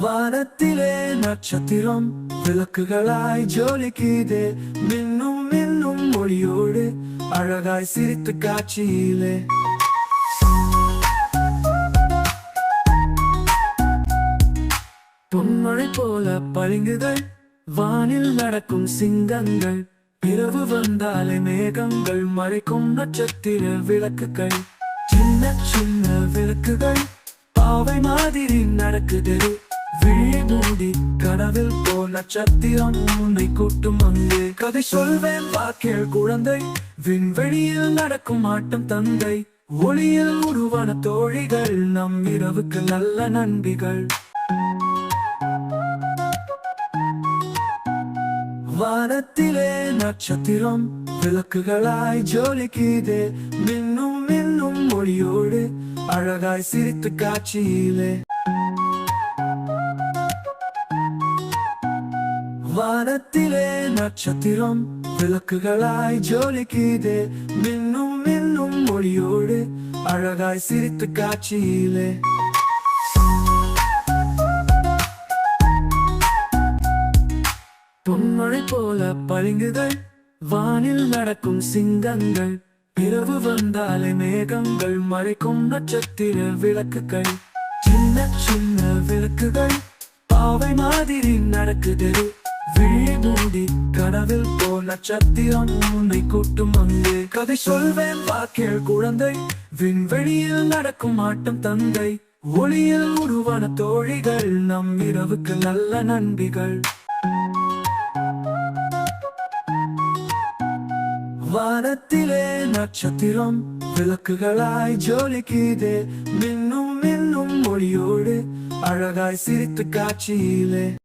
வானத்திலே நட்சத்திரம் விளக்குகளாய் ஜோலிக்குது. மின்னும் மின்னும் மொழியோடு அழகாய் சிரித்து காட்சியிலே. பொன்மழை போல பளிங்குகள் வானில் நடக்கும் சிங்கங்கள். இரவு வந்தாலே மேகங்கள் மறைக்கும் நட்சத்திர விளக்குகள். சின்ன விளக்குகள் பாவை மாதிரி நடக்குது. விழிமூடி கனவில் போ நட்சத்திரம் உன்னை கூட்டும் அங்கு. கதை சொல்வேன் வாக்கேள் குழந்தை. விண்வெளியில் நடக்கும் ஆட்டம் தந்தை. ஒளியில் உருவான தோழிகள் நம் இரவுக்கு நல்ல நண்பிகள். வானத்திலே நட்சத்திரம் விளக்குகளாய் ஜோலிக்குதே. மின் அழகாய் சிரித்து காட்சியிலே. வானத்திலே நட்சத்திரம் விளக்குகளாய் ஜோலிக்குதே. மின்னும் மின்னும் மொழியோடு அழகாய் சிரித்து காட்சியிலே. பொன்மழை போல பளிங்குகள் வானில் நடக்கும் சிங்கங்கள். இரவு வந்தாலே மேகங்கள் மறைக்கும் நட்சத்திர விளக்குகள். சின்ன சின்ன விளக்குகள். பாவை மாதிரி நடக்குது. விழி மூடி கனவில் போ நட்சத்திரம் உன்னை கூட்டும் அங்கே. கதை சொல்வேன் வாக்கேள் குழந்தை. விண்வெளியில் நடக்கும் ஆட்டம் தந்தை. ஒளியில் உருவான தோழிகள் நம் இரவுக்கு நல்ல நண்பிகள். வானத்திலே நட்சத்திரம் விளக்குகளாய் ஜோலிக்குது. மின்னும் மின்னும் மொழியோடு அழகாய் சிரித்து காட்சியிலே.